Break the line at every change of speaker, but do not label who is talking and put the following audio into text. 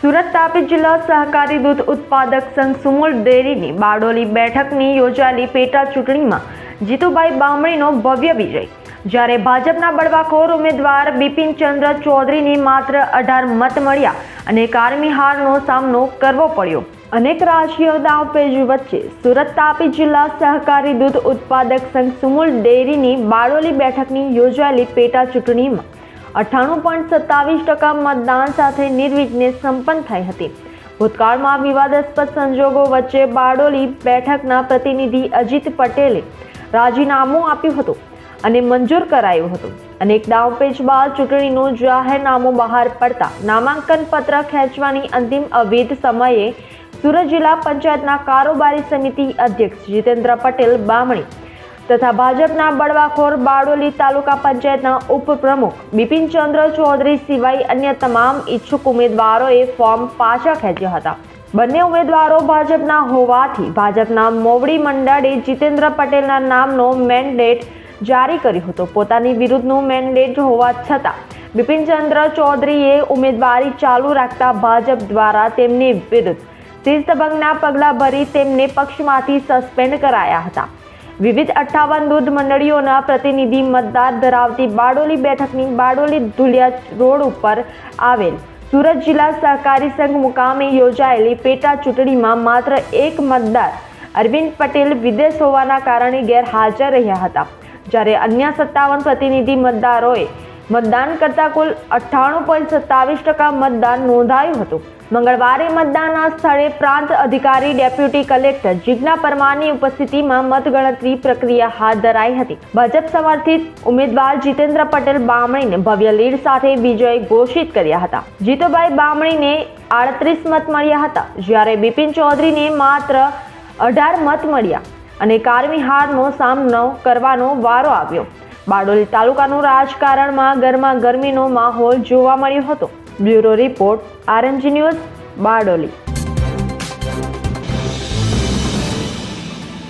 સુરત તાપી જિલ્લા સહકારી દૂધ ઉત્પાદક સંઘ સુમુલ ડેરીની બારડોલી બેઠકની યોજાયેલી પેટા ચૂંટણીમાં જીતુભાઈ બામણીનો ભવ્ય વિજય. જ્યારે ભાજપના બળવાખોર ઉમેદવાર બિપિનચંદ્ર ચૌધરીને માત્ર અઢાર મત મળ્યા અને કારમી હારનો સામનો કરવો પડ્યો. અનેક રાજકીય દાવપેજ વચ્ચે સુરત તાપી જિલ્લા સહકારી દૂધ ઉત્પાદક સંઘ સુમુલ ડેરીની બારડોલી બેઠકની યોજાયેલી પેટા ચૂંટણીમાં અઠ્ઠાણું પોઈન્ટ સત્તાવીસ ટકા મતદાન સાથે નિર્વિઘ્ને સંપન્ન થઈ હતી. ભૂતકાળમાં વિવાદાસ્પદ સંજોગો વચ્ચે બારડોલી બેઠકના પ્રતિનિધિ અજીત પટેલે રાજીનામું આપ્યું હતું અને મંજૂર કરાયું હતું. અને એક દાવપેચ બાદ ચૂંટણીનું જાહેરનામું બહાર પડતા નામાંકન પત્ર ખેંચવાની અંતિમ અવિધ સમયે સુરત જિલ્લા પંચાયતના કારોબારી સમિતિ અધ્યક્ષ જીતેન્દ્ર પટેલ બામણી તથા ભાજપના બળવાખોર બારડોલી તાલુકા પંચાયતના ઉપપ્રમુખ બિપિનચંદ્ર ચૌધરી સિવાય અન્ય તમામ ઈચ્છુક ઉમેદવારોએ ફોર્મ પાછા ખેંચ્યા હતા. બંને ઉમેદવારો ભાજપના હોવાથી ભાજપના મોવડી મંડળે જીતેન્દ્ર પટેલના નામનો મેન્ડેટ જારી કર્યો હતો. પોતાની વિરુદ્ધનું મેન્ડેટ હોવા છતાં બિપિનચંદ્ર ચૌધરીએ ઉમેદવારી ચાલુ રાખતા ભાજપ દ્વારા તેમની વિરુદ્ધ શિસ્તભંગના પગલાં ભરી તેમને પક્ષમાંથી સસ્પેન્ડ કરાયા હતા. વિવિધ અઠ્ઠાવન દૂધ મંડળીઓના પ્રતિનિધિ મતદાર ધરાવતી બારડોલી બેઠકની બારડોલી ધુલિયા રોડ ઉપર આવેલ સુરત જિલ્લા સહકારી સંઘ મુકામે યોજાયેલી પેટા ચૂંટણીમાં માત્ર એક મતદાર અરવિંદ પટેલ વિદેશ હોવાના કારણે ગેરહાજર રહ્યા હતા. જ્યારે અન્ય સત્તાવન પ્રતિનિધિ મતદારોએ મતદાન કરતા કુલ અઠ્ઠાણું પોઈન્ટ સત્તાવીસ ટકા મતદાન નોંધાયું હતું. મંગળવારે મતદાનના સ્થળે પ્રાંત અધિકારી, ડેપ્યુટી કલેક્ટર જીજ્ઞા પરમારની ઉપસ્થિતિમાં મતગણતરી પ્રક્રિયા હાથ ધરાઈ હતી. ભાજપ સમર્થિત ઉમેદવાર જીતેન્દ્ર પટેલ બામણીને ભવ્ય લીડ સાથે વિજય ઘોષિત કર્યા હતા. જીતુભાઈ બામણીને આડત્રીસ મત મળ્યા હતા, જ્યારે બિપિન ચૌધરીને માત્ર અઢાર મત મળ્યા અને કારમી હારનો સામનો કરવાનો વારો આવ્યો. બારડોલી તાલુકાનું રાજકારણમાં ગરમા ગરમીનો માહોલ જોવા મળ્યો હતો. Bureau report RNG news Bardoli.